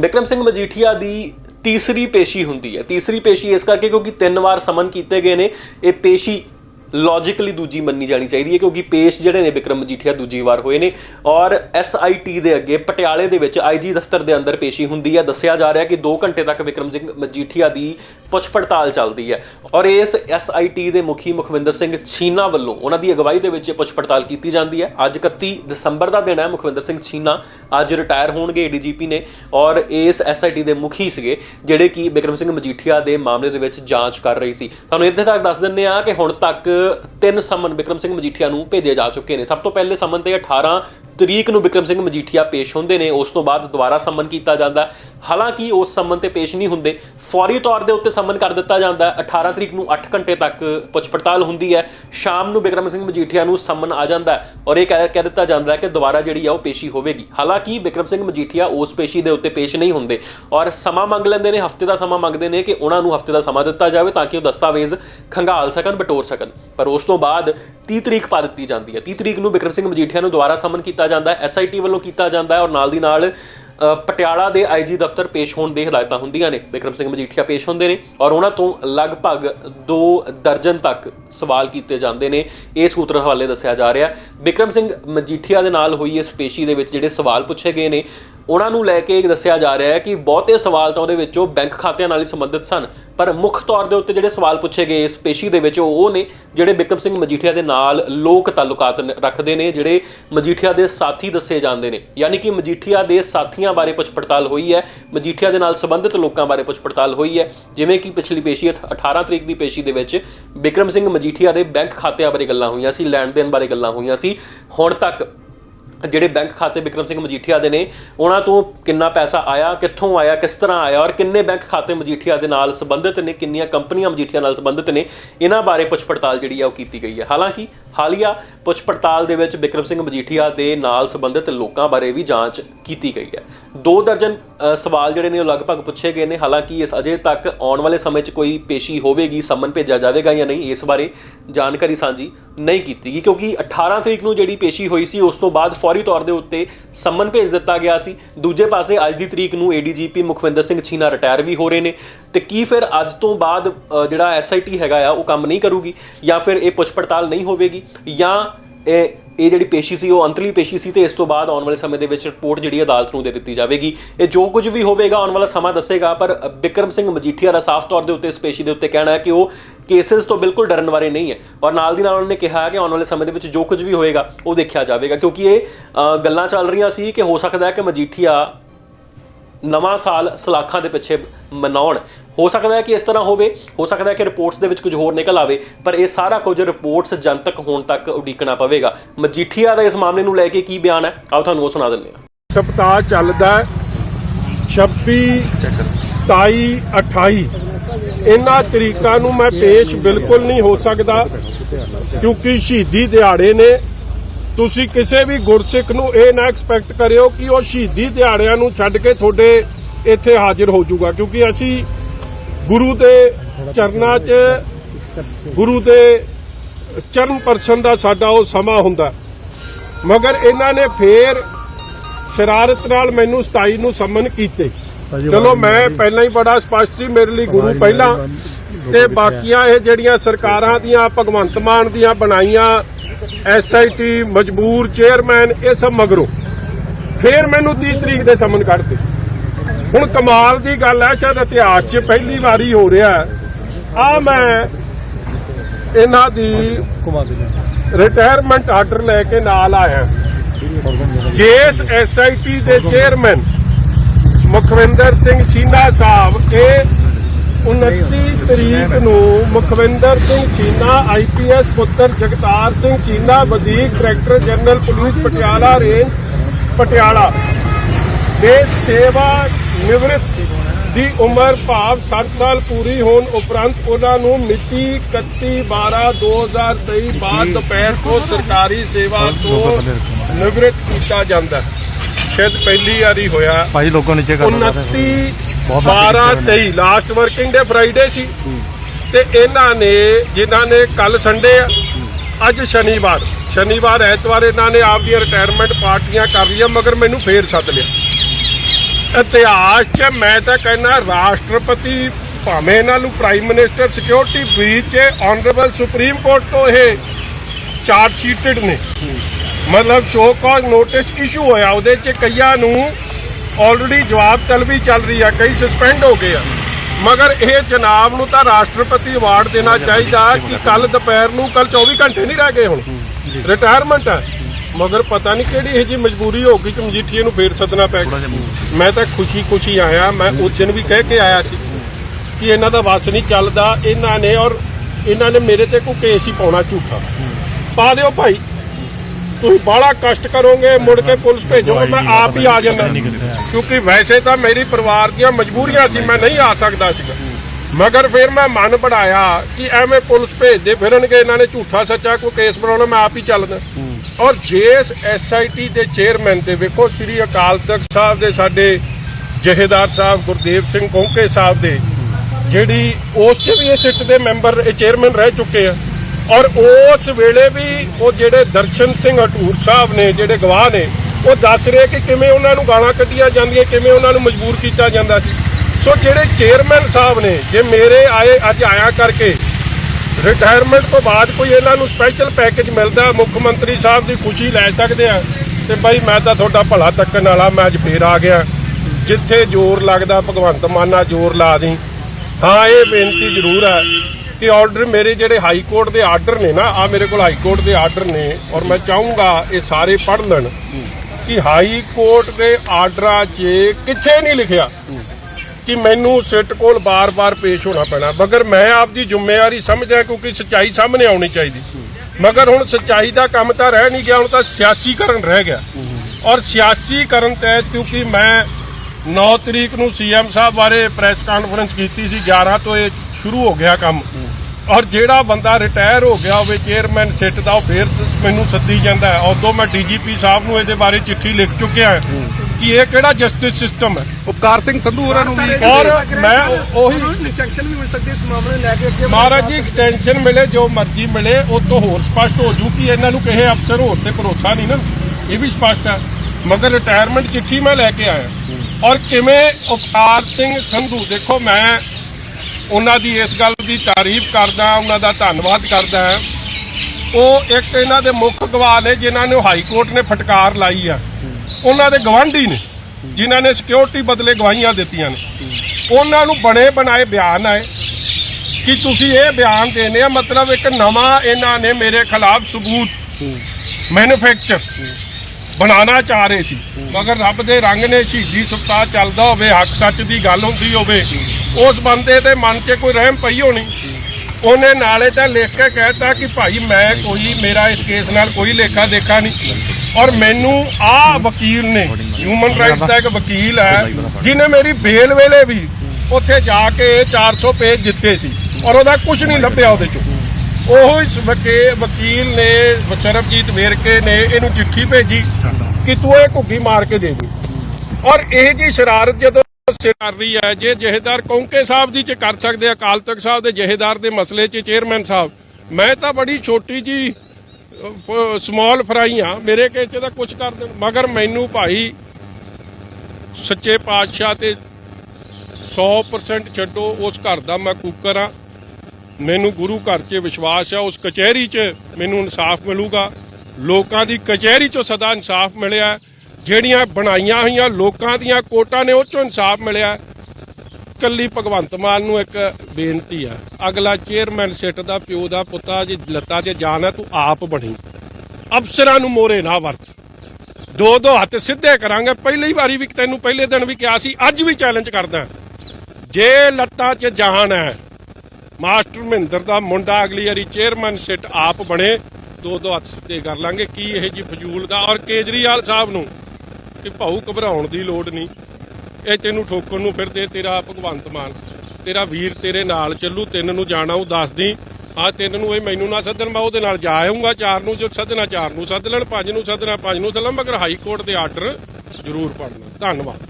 ਵਿਕਰਮ ਸਿੰਘ ਮਜੀਠੀਆ ਦੀ ਤੀਸਰੀ ਪੇਸ਼ੀ ਹੁੰਦੀ ਹੈ। ਤੀਸਰੀ ਪੇਸ਼ੀ ਇਸ ਕਰਕੇ ਕਿਉਂਕਿ ਤਿੰਨ ਵਾਰ ਸਮਨ ਕੀਤੇ ਗਏ ਨੇ। ਇਹ ਪੇਸ਼ੀ ਲੌਜੀਕਲੀ ਦੂਜੀ ਮੰਨੀ ਜਾਣੀ ਚਾਹੀਦੀ ਹੈ ਕਿਉਂਕਿ ਪੇਸ਼ ਜਿਹੜੇ ਨੇ ਵਿਕਰਮ ਮਜੀਠੀਆ ਦੂਜੀ ਵਾਰ ਹੋਏ ਨੇ ਔਰ ਐਸਆਈਟੀ ਦੇ ਅੱਗੇ ਪਟਿਆਲੇ ਦੇ ਵਿੱਚ ਆਈਜੀ ਦਫ਼ਤਰ ਦੇ ਅੰਦਰ ਪੇਸ਼ੀ ਹੁੰਦੀ ਹੈ। ਦੱਸਿਆ ਜਾ ਰਿਹਾ ਕਿ 2 ਘੰਟੇ ਤੱਕ ਵਿਕਰਮ ਸਿੰਘ ਮਜੀਠੀਆ ਦੀ ਪੁੱਛ ਪੜਤਾਲ ਚੱਲਦੀ ਹੈ ਔਰ ਇਸ ਐਸਆਈਟੀ ਦੇ ਮੁਖੀ ਮੁਖਵਿੰਦਰ ਸਿੰਘ ਛੀਨਾ ਵੱਲੋਂ ਉਹਨਾਂ ਦੀ ਅਗਵਾਈ ਦੇ ਵਿੱਚ ਇਹ ਪੁੱਛ ਪੜਤਾਲ ਕੀਤੀ ਜਾਂਦੀ ਹੈ। ਅੱਜ 31 ਦਸੰਬਰ ਦਾ ਦਿਨ ਹੈ। ਮੁਖਵਿੰਦਰ ਸਿੰਘ ਛੀਨਾ ਅੱਜ ਰਿਟਾਇਰ ਹੋਣਗੇ ਡੀਜੀਪੀ ਨੇ ਔਰ ਇਸ ਐਸਆਈਟੀ ਦੇ ਮੁਖੀ ਸੀਗੇ ਜਿਹੜੇ ਕਿ ਵਿਕਰਮ ਸਿੰਘ ਮਜੀਠੀਆ ਦੇ ਮਾਮਲੇ ਦੇ ਵਿੱਚ ਜਾਂਚ ਕਰ ਰਹੀ ਸੀ। ਤੁਹਾਨੂੰ ਇੱਥੇ ਤੱਕ ਦੱਸ ਦਿੰਨੇ ਆ ਕਿ ਹੁਣ ਤੱਕ ਤਿੰਨ ਸਮਨ ਵਿਕਰਮ ਸਿੰਘ ਮਜੀਠੀਆ ਨੂੰ ਭੇਜੇ ਜਾ ਚੁੱਕੇ ਨੇ। ਸਭ ਤੋਂ ਪਹਿਲੇ ਸਮਨ ਤੇ 18 ਤਰੀਕ ਨੂੰ ਵਿਕਰਮ ਸਿੰਘ ਮਜੀਠੀਆ ਪੇਸ਼ ਹੁੰਦੇ ਨੇ। ਉਸ ਤੋਂ ਬਾਅਦ ਦੁਬਾਰਾ ਸਮਨ ਕੀਤਾ ਜਾਂਦਾ ਹਾਲਾਂਕਿ ਉਸ ਸਮਨ ਤੇ ਪੇਸ਼ ਨਹੀਂ ਹੁੰਦੇ। ਫੌਰੀ ਤੌਰ ਦੇ ਉੱਤੇ ਸਮਨ ਕਰ ਦਿੱਤਾ ਜਾਂਦਾ ਹੈ। 18 ਤਰੀਕ ਨੂੰ 8 ਘੰਟੇ ਤੱਕ ਪੁੱਛ ਪੜਤਾਲ ਹੁੰਦੀ ਹੈ। ਸ਼ਾਮ ਨੂੰ ਬਿਕਰਮ ਸਿੰਘ ਮਜੀਠੀਆ ਨੂੰ ਸਮਨ ਆ ਜਾਂਦਾ ਔਰ ਇਹ ਕਹਿ ਕਹਿ ਦਿੱਤਾ ਜਾਂਦਾ ਕਿ ਦੁਬਾਰਾ ਜਿਹੜੀ ਆ ਉਹ ਪੇਸ਼ੀ ਹੋਵੇਗੀ। ਹਾਲਾਂਕਿ ਬਿਕਰਮ ਸਿੰਘ ਮਜੀਠੀਆ ਉਸ ਪੇਸ਼ੀ ਦੇ ਉੱਤੇ ਪੇਸ਼ ਨਹੀਂ ਹੁੰਦੇ ਔਰ ਸਮਾਂ ਮੰਗ ਲੈਂਦੇ ਨੇ, ਹਫ਼ਤੇ ਦਾ ਸਮਾਂ ਮੰਗਦੇ ਨੇ ਕਿ ਉਹਨਾਂ ਨੂੰ ਹਫ਼ਤੇ ਦਾ ਸਮਾਂ ਦਿੱਤਾ ਜਾਵੇ ਤਾਂ ਕਿ ਉਹ ਦਸਤਾਵੇਜ਼ ਖੰਗਾਲ ਸਕਣ, ਬਟੋਰ ਸਕਣ। ਪਰ ਉਸ ਤੋਂ ਬਾਅਦ 30 ਤਰੀਕ ਪਾ ਦਿੱਤੀ ਜਾਂਦੀ ਹੈ। 30 ਤਰੀਕ ਨੂੰ ਬਿਕਰਮ ਸਿੰਘ ਮਜੀਠੀਆ ਨੂੰ ਦੁਬਾਰਾ ਸਮਨ ਕੀਤਾ ਜਾਂਦਾ ਹੈ। ਐਸਆਈਟੀ ਵੱਲੋਂ ਕੀਤਾ ਜਾਂਦਾ ਹੈ ਔਰ ਨਾਲ ਦੀ ਨਾਲ ਪਟਿਆਲਾ ਦੇ ਆਈਜੀ ਦਫ਼ਤਰ ਪੇਸ਼ ਹੋਣ ਦੇ ਹਦਾਇਤਾਂ ਹੁੰਦੀਆਂ ਨੇ। ਵਿਕਰਮ ਸਿੰਘ ਮਜੀਠੀਆ ਪੇਸ਼ ਹੁੰਦੇ ਨੇ ਔਰ ਉਹਨਾਂ ਤੋਂ ਲਗਭਗ 2 ਦਰਜਨ ਤੱਕ ਸਵਾਲ ਕੀਤੇ ਜਾਂਦੇ ਨੇ। ਇਹ ਸੂਤਰ ਹਵਾਲੇ ਦੱਸਿਆ ਜਾ ਰਿਹਾ ਹੈ। ਵਿਕਰਮ ਸਿੰਘ ਮਜੀਠੀਆ ਦੇ ਨਾਲ ਹੋਈ ਇਸ ਪੇਸ਼ੀ ਦੇ ਵਿੱਚ ਜਿਹੜੇ ਸਵਾਲ ਪੁੱਛੇ ਗਏ ਨੇ। ਉਹਨਾਂ ਨੂੰ ਲੈ ਕੇ ਇਹ ਦੱਸਿਆ ਜਾ ਰਿਹਾ ਹੈ ਕਿ ਬਹੁਤੇ ਸਵਾਲ ਤਾਂ ਉਹਦੇ ਵਿੱਚੋਂ ਬੈਂਕ ਖਾਤਿਆਂ ਨਾਲ ਹੀ ਸੰਬੰਧਿਤ ਸਨ, ਪਰ ਮੁੱਖ ਤੌਰ ਦੇ ਉੱਤੇ ਜਿਹੜੇ ਸਵਾਲ ਪੁੱਛੇ ਗਏ ਇਸ ਪੇਸ਼ੀ ਦੇ ਵਿੱਚ, ਉਹ ਉਹ ਨੇ ਜਿਹੜੇ ਬਿਕਰਮ ਸਿੰਘ ਮਜੀਠੀਆ ਦੇ ਨਾਲ ਲੋਕ ਤਾਲੁਕਾਤ ਰੱਖਦੇ ਨੇ, ਜਿਹੜੇ ਮਜੀਠੀਆ ਦੇ ਸਾਥੀ ਦੱਸੇ ਜਾਂਦੇ ਨੇ। ਯਾਨੀ ਕਿ ਮਜੀਠੀਆ ਦੇ ਸਾਥੀਆਂ ਬਾਰੇ ਪੁੱਛ ਪੜਤਾਲ ਹੋਈ ਹੈ, ਮਜੀਠੀਆ ਦੇ ਨਾਲ ਸੰਬੰਧਿਤ ਲੋਕਾਂ ਬਾਰੇ ਪੁੱਛ ਪੜਤਾਲ ਹੋਈ ਹੈ, ਜਿਵੇਂ ਕਿ ਪਿਛਲੀ ਪੇਸ਼ੀ ਅਠ- 18 ਤਰੀਕ ਦੀ ਪੇਸ਼ੀ ਦੇ ਵਿੱਚ ਬਿਕਰਮ ਸਿੰਘ ਮਜੀਠੀਆ ਦੇ ਬੈਂਕ ਖਾਤਿਆਂ ਬਾਰੇ ਗੱਲਾਂ ਹੋਈਆਂ ਸੀ ਲੈਣ ਦੇਣ ਬਾਰੇ ਗੱਲਾਂ ਹੋਈਆਂ ਸੀ। ਹੁਣ ਤੱਕ ਜਿਹੜੇ ਬੈਂਕ ਖਾਤੇ ਵਿਕਰਮ ਸਿੰਘ ਮਜੀਠੀਆ ਦੇ ਨੇ, ਉਹਨਾਂ ਤੋਂ ਕਿੰਨਾ ਪੈਸਾ ਆਇਆ, ਕਿੱਥੋਂ ਆਇਆ, ਕਿਸ ਤਰ੍ਹਾਂ ਆਇਆ ਔਰ ਕਿੰਨੇ ਬੈਂਕ ਖਾਤੇ ਮਜੀਠੀਆ ਦੇ ਨਾਲ ਸੰਬੰਧਿਤ ਨੇ, ਕਿੰਨੀਆਂ ਕੰਪਨੀਆਂ ਮਜੀਠੀਆ ਨਾਲ ਸੰਬੰਧਿਤ ਨੇ, ਇਹਨਾਂ ਬਾਰੇ ਪੁੱਛ ਪੜਤਾਲ ਜਿਹੜੀ ਆ ਉਹ ਕੀਤੀ ਗਈ ਹੈ ਹਾਲਾਂਕਿ ਹਾਲੀਆ ਪੁੱਛ ਪੜਤਾਲ ਦੇ ਵਿੱਚ ਵਿਕਰਮ ਸਿੰਘ ਮਜੀਠੀਆ ਦੇ ਨਾਲ ਸੰਬੰਧਿਤ ਲੋਕਾਂ ਬਾਰੇ ਵੀ ਜਾਂਚ ਕੀਤੀ ਗਈ ਹੈ ਦੋ ਦਰਜਨ ਸਵਾਲ ਜਿਹੜੇ ਨੇ ਉਹ ਲਗਭਗ ਪੁੱਛੇ ਗਏ ਨੇ। ਹਾਲਾਂਕਿ ਇਸ ਅਜੇ ਤੱਕ ਆਉਣ ਵਾਲੇ ਸਮੇਂ 'ਚ ਕੋਈ ਪੇਸ਼ੀ ਹੋਵੇਗੀ ਸਮਨ ਭੇਜਿਆ ਜਾਵੇਗਾ ਜਾਂ ਨਹੀਂ ਇਸ ਬਾਰੇ ਜਾਣਕਾਰੀ ਸਾਂਝੀ ਨਹੀਂ ਕੀਤੀ ਗਈ ਕਿਉਂਕਿ 18 ਤਰੀਕ ਨੂੰ ਜਿਹੜੀ ਪੇਸ਼ੀ ਹੋਈ ਸੀ ਉਸ ਤੋਂ ਬਾਅਦ ਫੌਰੀ ਤੌਰ ਦੇ ਉੱਤੇ ਸਮਨ ਭੇਜ ਦਿੱਤਾ ਗਿਆ ਸੀ। ਦੂਜੇ ਪਾਸੇ ਅੱਜ ਦੀ ਤਰੀਕ ਨੂੰ ਏਡੀਜੀਪੀ ਮੁਖਵਿੰਦਰ ਸਿੰਘ ਛੀਨਾ ਰਿਟਾਇਰ ਵੀ ਹੋ ਰਹੇ ਨੇ। ਤੇ ਕੀ ਫਿਰ ਅੱਜ ਤੋਂ ਬਾਅਦ ਅ, ਜਿਹੜਾ ਐਸਆਈਟੀ ਹੈਗਾ ਆ ਉਹ ਕੰਮ ਨਹੀਂ ਕਰੂਗੀ ਜਾਂ ਫਿਰ ਇਹ ਪੁੱਛ ਪੜਤਾਲ ਨਹੀਂ ਹੋਵੇਗੀ ਜਾਂ ਇਹ ਜਿਹੜੀ ਪੇਸ਼ੀ ਸੀ, ਉਹ ਅੰਤਲੀ ਪੇਸ਼ੀ ਸੀ ਤੇ ਇਸ ਤੋਂ ਬਾਅਦ ਆਉਣ ਵਾਲੇ ਸਮੇਂ ਦੇ ਵਿੱਚ ਰਿਪੋਰਟ ਜਿਹੜੀ ਅਦਾਲਤ ਨੂੰ ਦੇ ਦਿੱਤੀ ਜਾਵੇਗੀ। ਇਹ ਜੋ ਕੁਝ ਵੀ ਹੋਵੇਗਾ, ਆਉਣ ਵਾਲਾ ਸਮਾਂ ਦੱਸੇਗਾ, ਪਰ ਬਿਕਰਮ ਸਿੰਘ ਮਜੀਠੀਆ ਦਾ ਸਾਫ਼ ਤੌਰ ਦੇ ਉੱਤੇ ਇਸ ਪੇਸ਼ੀ ਦੇ ਉੱਤੇ ਕਹਿਣਾ ਹੈ ਕਿ ਉਹ ਕੇਸਸ ਤੋਂ ਬਿਲਕੁਲ ਡਰਨ ਵਾਲੇ ਨਹੀਂ ਹੈ। ਔਰ ਨਾਲ ਦੀ ਨਾਲ ਉਹਨਾਂ ਨੇ ਕਿਹਾ ਕਿ ਆਉਣ ਵਾਲੇ ਸਮੇਂ ਦੇ ਵਿੱਚ ਜੋ ਕੁਝ ਵੀ ਹੋਏਗਾ, ਉਹ ਦੇਖਿਆ ਜਾਵੇਗਾ। ਕਿਉਂਕਿ ਇਹ ਗੱਲਾਂ ਚੱਲ ਰਹੀਆਂ ਸੀ ਕਿ ਹੋ ਸਕਦਾ ਹੈ ਕਿ ਮਜੀਠੀਆ ਨਵਾਂ ਸਾਲ ਸਲਾਖਾਂ ਦੇ ਪਿੱਛੇ ਮਨਾਉਣ। ਹੋ ਸਕਦਾ ਹੈ ਕਿ ਇਸ ਤਰ੍ਹਾਂ ਹੋਵੇ, ਹੋ ਸਕਦਾ ਹੈ ਕਿ ਰਿਪੋਰਟਸ ਦੇ ਵਿੱਚ ਕੁਝ ਹੋਰ ਨਿਕਲ ਆਵੇ, ਪਰ ਇਹ ਸਾਰਾ ਕੁਝ ਰਿਪੋਰਟਸ ਜਨਤਕ ਹੋਣ ਤੱਕ ਉਡੀਕਣਾ ਪਵੇਗਾ। ਮਜੀਠੀਆ ਦਾ ਇਸ ਮਾਮਲੇ ਨੂੰ ਲੈ ਕੇ ਕੀ ਬਿਆਨ ਹੈ? ਆਓ ਤੁਹਾਨੂੰ ਉਹ ਸੁਣਾ ਦਿੰਦੇ ਹਾਂ। ਸਪਤਾਹ ਚੱਲਦਾ 26 27 28 ਇਹਨਾਂ ਤਰੀਕਾਂ ਨੂੰ ਮੈਂ ਪੇਸ਼ ਬਿਲਕੁਲ ਨਹੀਂ ਹੋ ਸਕਦਾ, ਕਿਉਂਕਿ ਸ਼ਹੀਦੀ ਦਿਹਾੜੇ ਨੇ। ਤੁਸੀਂ ਕਿਸੇ ਵੀ ਗੁਰਸਿੱਖ ਨੂੰ ਇਹ ਨਾ ਐਕਸਪੈਕਟ ਕਰਿਓ ਕਿ ਉਹ ਸ਼ਹੀਦੀ ਦਿਹਾੜਿਆਂ ਨੂੰ ਛੱਡ ਕੇ ਤੁਹਾਡੇ ਇੱਥੇ ਹਾਜ਼ਰ ਹੋ ਜਾਊਗਾ, ਕਿਉਂਕਿ ਅਸੀਂ ਗੁਰੂ ਦੇ ਚਰਨਾਂ 'ਚ ਗੁਰੂ ਦੇ ਚਰਨ ਪਰਸਨ ਦਾ ਸਾਡਾ ਉਹ ਸਮਾਂ ਹੁੰਦਾ। ਮਗਰ ਇਹਨਾਂ ਨੇ ਫੇਰ ਸ਼ਰਾਰਤ ਨਾਲ ਮੈਨੂੰ 27 ਨੂੰ ਸੰਮਨ ਕੀਤੇ। ਚਲੋ ਮੈਂ ਪਹਿਲਾਂ ਹੀ ਬੜਾ ਸਪਸ਼ਟ ਸੀ ਮੇਰੇ ਲਈ ਗੁਰੂ ਪਹਿਲਾਂ। ਤੇ ਬਾਕੀਆਂ ਇਹ ਜਿਹੜੀਆਂ ਸਰਕਾਰਾਂ ਦੀਆਂ ਭਗਵੰਤ ਮਾਨ ਦੀਆਂ ਬਣਾਈਆਂ ਐਸਆਈਟੀ ਮਜਬੂਰ ਚੇਅਰਮੈਨ ਇਹ ਸਭ ਮਗਰੋਂ। ਫੇਰ ਮੈਨੂੰ 30 ਤਰੀਕ ਦੇ ਸੰਮਨ ਕੱਢਦੇ ਹੁਣ ਕਮਾਲ ਦੀ ਗੱਲ ਹੈ, ਸ਼ਾਇਦ ਇਤਿਹਾਸ 'ਚ ਪਹਿਲੀ ਵਾਰੀ ਹੋ ਰਿਹਾ ਆ ਮੈਂ ਇਹਨਾਂ ਦੀ ਰਿਟਾਇਰਮੈਂਟ ਆਰਡਰ ਲੈ ਕੇ ਨਾਲ ਆਇਆ। ਜੇਸ ਐਸਆਈਟੀ ਦੇ ਚੇਅਰਮੈਨ ਮੁਖਵਿੰਦਰ ਸਿੰਘ ਚੀਨਾ ਸਾਹਿਬ ਇਹ 29 ਤਰੀਕ ਨੂੰ ਮੁਖਵਿੰਦਰ ਸਿੰਘ ਚੀਨਾ ਆਈਪੀਐਸ ਪੁੱਤਰ ਜਗਤਾਰ ਸਿੰਘ ਚੀਨਾ ਵਧੀਕ director general police Patiala, range Patiala ਦੇ ਸੇਵਾ ਨਿਵ੍ਰਿਤ ਦੀ ਉਮਰ ਭਾਵ 60 ਸਾਲ ਪੂਰੀ ਹੋਣ ਉਪਰੰਤ ਉਹਨਾਂ ਨੂੰ ਮਿਤੀ 31 12 2023 ਬਾਅਦ ਦੁਪਹਿਰ ਤੋਂ ਸਰਕਾਰੀ ਸੇਵਾ ਤੋਂ ਨਿਵ੍ਰਿਤ ਕੀਤਾ ਜਾਂਦਾ ਹੈ। ਸ਼ਾਇਦ ਪਹਿਲੀ ਵਾਰੀ ਹੋਇਆ। ਭਾਈ ਲੋਕੋ ਨੀਚੇ ਕਰ 29 ਬਹੁਤ 12 23 ਲਾਸਟ ਵਰਕਿੰਗ ਡੇ ਫਰਾਈਡੇ ਸੀ। ਤੇ ਇਹਨਾਂ ਨੇ ਜਿਨ੍ਹਾਂ ਨੇ ਕੱਲ ਸੰਡੇ ਆ ਅੱਜ ਸ਼ਨੀਵਾਰ। ਸ਼ਨੀਵਾਰ ਐਤਵਾਰ ਇਹਨਾਂ ਨੇ ਆਪਦੀਆਂ ਰਿਟਾਇਰਮੈਂਟ ਪਾਰਟੀਆਂ ਕਰ ਲਈਆਂ ਮਗਰ ਮੈਨੂੰ ਫੇਰ ਸੱਦ ਲਿਆ। ਇਤਿਹਾਸ 'ਚ ਮੈਂ ਤਾਂ ਕਹਿੰਦਾ ਰਾਸ਼ਟਰਪਤੀ ਭਾਵੇਂ ਇਹਨਾਂ ਨੂੰ prime minister security breach honourable supreme court ਤੋਂ ਇਹ ਚਾਰਜ ਸ਼ੀਟਡ ਨੇ। ਮਤਲਬ ਸ਼ੋ ਕਾਜ਼ ਨੋਟਿਸ ਇਸ਼ੂ ਹੋਇਆ ਉਹਦੇ 'ਚ ਕਈਆਂ ਨੂੰ ਆਲਰੇਡੀ ਜਵਾਬ ਤਲਬੀ ਚੱਲ ਰਹੀ ਆ ਕਈ ਸਸਪੈਂਡ ਹੋ ਗਏ ਆ। ਮਗਰ ਇਹ ਜਨਾਬ ਨੂੰ ਤਾਂ ਰਾਸ਼ਟਰਪਤੀ ਅਵਾਰਡ ਦੇਣਾ ਚਾਹੀਦਾ ਕਿ ਕੱਲ ਦੁਪਹਿਰ ਨੂੰ ਕੱਲ 24 ਘੰਟੇ ਨਹੀਂ ਰਹਿ ਗਏ ਹੁਣ। ਰਿਟਾਇਰਮੈਂਟ ਹੈ ਮਗਰ ਪਤਾ ਨਹੀਂ ਕਿਹੜੀ ਇਹ ਜੀ ਮਜਬੂਰੀ ਹੋ ਗਈ ਕਿ ਮਜੀਠੀਏ ਨੂੰ ਫੇਰ ਸੱਦਣਾ ਪੈ ਗਿਆ। ਮੈਂ ਤਾਂ ਖੁਸ਼ੀ ਖੁਸ਼ੀ ਆਇਆ। ਮੈਂ ਉਸ ਦਿਨ ਵੀ ਕਹਿ ਕੇ ਆਇਆ ਸੀ ਕਿ ਇਹਨਾਂ ਦਾ ਵੱਸ ਨਹੀਂ ਚੱਲਦਾ। ਇਹਨਾਂ ਨੇ ਔਰ ਇਹਨਾਂ ਨੇ ਮੇਰੇ ਤੇ ਕੋਈ ਕੇਸ ਹੀ ਪਾਉਣਾ ਝੂਠਾ। ਪਾ ਦਿਓ ਭਾਈ। ਤੁਸੀਂ ਬਾਹਲਾ ਕਸ਼ਟ ਕਰੋਗੇ ਮੁੜ ਕੇ ਪੁਲਿਸ ਭੇਜੋਗੇ ਮੈਂ ਆਪ ਹੀ ਆ ਜਾਂਦਾ। ਕਿਉਂਕਿ ਵੈਸੇ ਤਾਂ ਮੇਰੀ ਪਰਿਵਾਰ ਦੀਆਂ ਮਜਬੂਰੀਆਂ ਸੀ ਮੈਂ ਨਹੀਂ ਆ ਸਕਦਾ ਸੀਗਾ ਮਗਰ ਫਿਰ ਮੈਂ ਮਨ ਬਣਾਇਆ ਕਿ ਐਵੇਂ ਪੁਲਿਸ ਭੇਜਦੇ ਫਿਰਨਗੇ। ਇਹਨਾਂ ਨੇ ਝੂਠਾ ਸੱਚਾ ਕੋਈ ਕੇਸ ਬਣਾਉਣਾ ਮੈਂ ਆਪ ਹੀ ਚੱਲਦਾ। ਔਰ ਜੇਐਸ ਐਸਆਈਟੀ ਦੇ ਚੇਅਰਮੈਨ ਤੇ ਵੇਖੋ, ਸ੍ਰੀ ਅਕਾਲ ਤਖਤ ਸਾਹਿਬ ਦੇ ਸਾਡੇ ਜਹੇਦਾਰ ਸਾਹਿਬ ਗੁਰਦੇਵ ਸਿੰਘ ਕੋਂਕੇ ਸਾਹਿਬ ਦੇ, ਜਿਹੜੀ ਉਸ 'ਚ ਵੀ ਇਹ ਸਿੱਟ ਦੇ ਮੈਂਬਰ, ਇਹ ਚੇਅਰਮੈਨ ਰਹਿ ਚੁੱਕੇ ਆ। ਔਰ ਉਸ ਵੇਲੇ ਵੀ ਉਹ ਜਿਹੜੇ ਦਰਸ਼ਨ ਸਿੰਘ ਹਟੂਰ ਸਾਹਿਬ ਨੇ, ਜਿਹੜੇ ਗਵਾਹ ਨੇ, ਉਹ ਦੱਸ ਰਹੇ ਕਿ ਕਿਵੇਂ ਉਹਨਾਂ ਨੂੰ ਗਾਲਾਂ ਕੱਢੀਆਂ ਜਾਂਦੀਆਂ, ਕਿਵੇਂ ਉਹਨਾਂ ਨੂੰ ਮਜਬੂਰ ਕੀਤਾ ਜਾਂਦਾ ਸੀ। ਸੋ ਜਿਹੜੇ ਚੇਅਰਮੈਨ ਸਾਹਿਬ ਨੇ, ਜੇ ਮੇਰੇ ਆਏ, ਅੱਜ ਆਇਆ ਕਰਕੇ ਰਿਟਾਇਰਮੈਂਟ ਤੋਂ ਬਾਅਦ ਕੋਈ ਇਹਨਾਂ ਨੂੰ ਸਪੈਸ਼ਲ ਪੈਕੇਜ ਮਿਲਦਾ, ਮੁੱਖ ਮੰਤਰੀ ਸਾਹਿਬ ਦੀ ਖੁਸ਼ੀ ਲੈ ਸਕਦੇ ਆ। ਤੇ ਬਾਈ ਮੈਂ ਤਾਂ ਤੁਹਾਡਾ ਭਲਾ ਤੱਕਣ ਵਾਲਾ, ਮੈਂ ਅੱਜ ਫੇਰ ਆ ਗਿਆ। ਜਿੱਥੇ ਜ਼ੋਰ ਲੱਗਦਾ, ਭਗਵੰਤ ਮਾਨਾ ਜ਼ੋਰ ਲਾ ਦੀ ਹਾਂ, ਇਹ ਬੇਨਤੀ ਜ਼ਰੂਰ ਹੈ ਕਿ ਆਰਡਰ ਮੇਰੇ ਜਿਹੜੇ ਹਾਈ ਕੋਰਟ ਦੇ ਆਰਡਰ ਨੇ ਨਾ ਆ ਮੇਰੇ ਕੋਲ ਹਾਈ ਕੋਰਟ ਦੇ ਆਰਡਰ ਨੇ ਔਰ ਮੈਂ ਚਾਹੂੰਗਾ ਇਹ ਸਾਰੇ ਪੜ੍ਹ ਲੈਣ ਕਿ ਹਾਈ ਕੋਰਟ ਦੇ ਆਰਡਰਾਂ 'ਚ ਕਿੱਥੇ ਨਹੀਂ ਲਿਖਿਆ। ਕਿ ਮੈਨੂੰ ਸਿੱਟ ਕੋਲ ਬਾਰ-ਬਾਰ ਪੇਸ਼ ਹੋਣਾ ਪੈਣਾ। ਮਗਰ ਮੈਂ ਆਪਦੀ ਜ਼ਿੰਮੇਵਾਰੀ ਸਮਝਦਾ ਕਿਉਂਕਿ ਸਚਾਈ ਸਾਹਮਣੇ ਆਉਣੀ ਚਾਹੀਦੀ। ਮਗਰ ਹੁਣ ਸਚਾਈ ਦਾ ਕੰਮ ਤਾਂ ਰਹਿ ਨਹੀਂ ਗਿਆ, ਹੁਣ ਤਾਂ ਸਿਆਸੀਕਰਨ ਰਹਿ ਗਿਆ। ਔਰ ਸਿਆਸੀਕਰਨ ਤਹਿਤ ਕਿਉਂਕਿ ਮੈਂ 9 ਤਰੀਕ ਨੂੰ ਸੀਐਮ ਸਾਹਿਬ ਬਾਰੇ ਪ੍ਰੈਸ ਕਾਨਫਰੰਸ ਕੀਤੀ ਸੀ 11 ਤੋਂ ਇਹ ਸ਼ੁਰੂ ਹੋ ਗਿਆ ਕੰਮ। ਔਰ ਜਿਹੜਾ ਬੰਦਾ ਰਿਟਾਇਰ ਹੋ ਗਿਆ ਹੋਵੇ ਚੇਅਰਮੈਨ ਸਿੱਟ ਦਾ ਉਹ ਫੇਰ ਮੈਨੂੰ ਸੱਦੀ ਜਾਂਦਾ ਹੈ। ਉਦੋਂ ਮੈਂ ਡੀਜੀਪੀ ਸਾਹਿਬ ਨੂੰ ਇਹਦੇ ਬਾਰੇ ਚਿੱਠੀ ਲਿਖ ਚੁੱਕਿਆ ਹਾਂ ਕਿ ਇਹ ਕਿਹੜਾ ਜਸਟਿਸ ਸਿਸਟਮ ਹੈ। ਉਪਕਾਰ ਸਿੰਘ ਸੰਧੂ ਹੋਰਾਂ ਨੂੰ ਵੀ ਔਰ ਮੈਂ ਉਹੀ ਐਕਸ਼ਨ ਵੀ ਮਿਲ ਸਕਦੀ ਇਸ ਮਾਮਲੇ ਲੈ ਕੇ ਅੱਗੇ। ਮਹਾਰਾਜ ਜੀ ਐਕਸਟੈਂਸ਼ਨ ਮਿਲੇ ਜੋ ਮਰਜ਼ੀ ਮਿਲੇ ਉਹ ਤੋਂ ਹੋਰ ਸਪਸ਼ਟ ਹੋ ਜੂ ਕਿ ਇਹਨਾਂ ਨੂੰ ਕਿਸੇ ਅਫਸਰ ਹੋਰ ਤੇ ਭਰੋਸਾ ਨਹੀਂ ਨਾ। ਇਹ ਵੀ ਸਪਸ਼ਟ ਹੈ। ਮਗਰ ਰਿਟਾਇਰਮੈਂਟ ਚਿੱਠੀ ਮੈਂ ਲੈ ਕੇ ਆਇਆ। ਔਰ ਕਿਵੇਂ ਉਪਕਾਰ ਸਿੰਘ ਸੰਧੂ ਦੇਖੋ ਮੈਂ ਉਹਨਾਂ ਦੀ ਇਸ ਗੱਲ ਦੀ ਤਾਰੀਫ ਕਰਦਾ ਉਹਨਾਂ ਦਾ ਧੰਨਵਾਦ ਕਰਦਾ ਹਾਂ। ਉਹ ਇੱਕ ਇਹਨਾਂ ਦੇ ਮੁੱਖ ਗਵਾਹ ਨੇ ਜਿਨ੍ਹਾਂ ਨੂੰ ਹਾਈ ਕੋਰਟ ਨੇ ਫਟਕਾਰ ਲਾਈ ਆ। ਉਹਨਾਂ ਦੇ ਗਵਾਂਢੀ ਨੇ ਜਿਨ੍ਹਾਂ ਨੇ ਸਿਕਿਉਰਿਟੀ ਬਦਲੇ ਗਵਾਹੀਆਂ ਦਿੱਤੀਆਂ ਨੇ। ਉਹਨਾਂ ਨੂੰ ਬਣੇ ਬਣਾਏ ਬਿਆਨ ਆਏ ਕਿ ਤੁਸੀਂ ਇਹ ਬਿਆਨ ਦੇਣੇ ਆ ਮਤਲਬ ਇੱਕ ਨਵਾਂ ਇਹਨਾਂ ਨੇ ਮੇਰੇ ਖਿਲਾਫ ਸਬੂਤ ਮੈਨੂਫੈਕਚਰ ਬਣਾਉਣਾ ਚਾਹ ਰਹੇ ਸੀ। ਮਗਰ ਰੱਬ ਦੇ ਰੰਗ ਨੇ ਸ਼ਹੀਦੀ ਸਪਤਾਹ ਚੱਲਦਾ ਹੋਵੇ ਹੱਕ ਸੱਚ ਦੀ ਗੱਲ ਹੁੰਦੀ ਹੋਵੇ ਉਸ ਬੰਦੇ ਦੇ ਮਨ 'ਚ ਕੋਈ ਰਹਿਮ ਪਈ ਹੋਣੀ। ਉਹਨੇ ਨਾਲੇ ਤਾਂ ਲਿਖ ਕੇ ਕਹਿਤਾ ਕਿ ਭਾਈ ਮੈਂ ਕੋਈ, ਮੇਰਾ ਇਸ ਕੇਸ ਨਾਲ ਕੋਈ ਲੇਖਾ ਦੇਖਾ ਨਹੀਂ। ਔਰ ਮੈਨੂੰ ਆ ਵਕੀਲ ਨੇ ਹਿਊਮਨ ਰਾਈਟਸ ਦਾ ਇੱਕ ਵਕੀਲ ਹੈ ਜਿਨੇ ਮੇਰੀ ਬੇਲ ਵੇਲੇ ਵੀ ਉੱਥੇ ਜਾ ਕੇ 400 ਪੇਜ ਦਿੱਤੇ ਸੀ ਔਰ ਉਹਦਾ ਕੁਝ ਨਹੀਂ ਲੱਭਿਆ ਉਹਦੇ ਚੋਂ। ਉਹ ਇਸ ਵਕੀਲ ਨੇ, ਸਰਬਜੀਤ ਵੇਰਕੇ ਨੇ ਇਹਨੂੰ ਚਿੱਠੀ ਭੇਜੀ ਕਿ ਤੂੰ ਇਹ ਘੁੱਗੀ ਮਾਰ ਕੇ ਦੇ ਦੇ। ਔਰ ਇਹ ਜੀ ਸ਼ਰਾਰਤ ਜਦੋਂ ਸਿਰ ਕਰ ਰਹੀ ਹੈ, ਜੇ ਜਹੇਦਾਰ ਕੌਂਕੇ ਸਾਹਿਬ ਦੀ ਚ ਕਰ ਸਕਦੇ ਅਕਾਲ ਤਖਤ ਸਾਹਿਬ ਦੇ ਜਹੇਦਾਰ ਦੇ ਮਸਲੇ 'ਚ, ਚੇਅਰਮੈਨ ਸਾਹਿਬ। ਮੈਂ ਤਾਂ ਬੜੀ ਛੋਟੀ ਜੀ ਸਮਾਲ ਫਰਾਈ ਆ ਮੇਰੇ ਕੇਸ 'ਚ ਕੁਝ ਕਰ ਦੇਣ। ਮਗਰ ਮੈਨੂੰ ਭਾਈ ਸੱਚੇ ਪਾਤਸ਼ਾਹ ਤੇ 100% ਛੱਡੋ, ਉਸ ਘਰ ਦਾ ਮੈਂ ਕੁੱਕਰ ਆ ਮੈਨੂੰ ਗੁਰੂ ਘਰ 'ਚ ਵਿਸ਼ਵਾਸ ਆ, ਉਸ ਕਚਹਿਰੀ 'ਚ ਮੈਨੂੰ ਇਨਸਾਫ ਮਿਲੂਗਾ। ਲੋਕਾਂ ਦੀ ਕਚਹਿਰੀ 'ਚੋਂ ਸਦਾ ਇਨਸਾਫ ਮਿਲਿਆ। ਜਿਹੜੀਆਂ ਬਣਾਈਆਂ ਹੋਈਆਂ ਲੋਕਾਂ ਦੀਆਂ ਕੋਟਾਂ ਨੇ, ਉਹ 'ਚੋਂ ਇਨਸਾਫ ਮਿਲਿਆ। ਕੱਲੀ ਭਗਵੰਤ ਮਾਨ ਨੂੰ ਇੱਕ ਬੇਨਤੀ ਆ, ਅਗਲਾ ਚੇਅਰਮੈਨ ਸਿੱਟ ਦਾ, ਪਿਓ ਦਾ, ਪੁੱਤਾ, ਜੇ ਲੱਤਾਂ 'ਚ ਜਾਨ ਹੈ ਤੂੰ ਆਪ ਬਣੀ। ਅਫਸਰਾਂ ਨੂੰ ਮੋਰੇ ਨਾ ਵਰਤ। ਦੋ ਦੋ ਹੱਥ ਸਿੱਧੇ ਕਰਾਂਗੇ। ਪਹਿਲੀ ਵਾਰੀ ਵੀ ਤੈਨੂੰ ਪਹਿਲੇ ਦਿਨ ਵੀ ਕਿਹਾ ਸੀ, ਅੱਜ ਵੀ ਚੈਲੰਜ ਕਰਦਾ। ਜੇ ਲੱਤਾਂ 'ਚ ਜਾਨ ਹੈ, ਮਾਸਟਰ ਮਹਿੰਦਰ ਦਾ ਮੁੰਡਾ ਅਗਲੀ ਵਾਰੀ ਚੇਅਰਮੈਨ ਸਿੱਟ ਆਪ ਬਣੇ, ਦੋ ਦੋ ਹੱਥ ਸਿੱਧੇ ਕਰ ਲਾਂਗੇ। ਕੀ ਇਹ ਜੀ ਫਜ਼ੂਲ ਦਾ ਔਰ ਕੇਜਰੀਵਾਲ ਸਾਹਿਬ ਨੂੰ? ਕਿ ਭਾਊ ਘਬਰਾਉਣ ਦੀ ਲੋੜ ਨਹੀਂ। ਇਹ ਤੈਨੂੰ ਠੋਕਣ ਨੂੰ ਫਿਰਦੇ, ਤੇਰਾ ਭਗਵੰਤ ਮਾਨ। ਤੇਰਾ ਵੀਰ ਤੇਰੇ ਨਾਲ ਚੱਲੂ, ਤਿੰਨ ਨੂੰ ਜਾਣਾ, ਉਹ ਦੱਸ ਆ ਤਿੰਨ ਨੂੰ ਇਹ ਮੈਨੂੰ ਨਾ ਸੱਦਣ, ਮੈਂ ਉਹਦੇ ਨਾਲ ਜਾ ਆਉਂਗਾ ਚਾਰ ਨੂੰ ਜੋ ਸੱਦਣਾ, ਚਾਰ ਨੂੰ ਸੱਦ ਲੈਣ, ਪੰਜ ਨੂੰ ਸੱਦਣਾ, ਪੰਜ ਨੂੰ ਸੱਦਣਾ ਮਗਰ ਹਾਈ ਕੋਰਟ ਦੇ ਆਰਡਰ ਜ਼ਰੂਰ ਪੜਨਾ ਧੰਨਵਾਦ।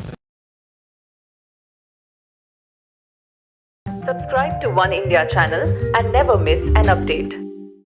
Subscribe to One India channel and never miss an update.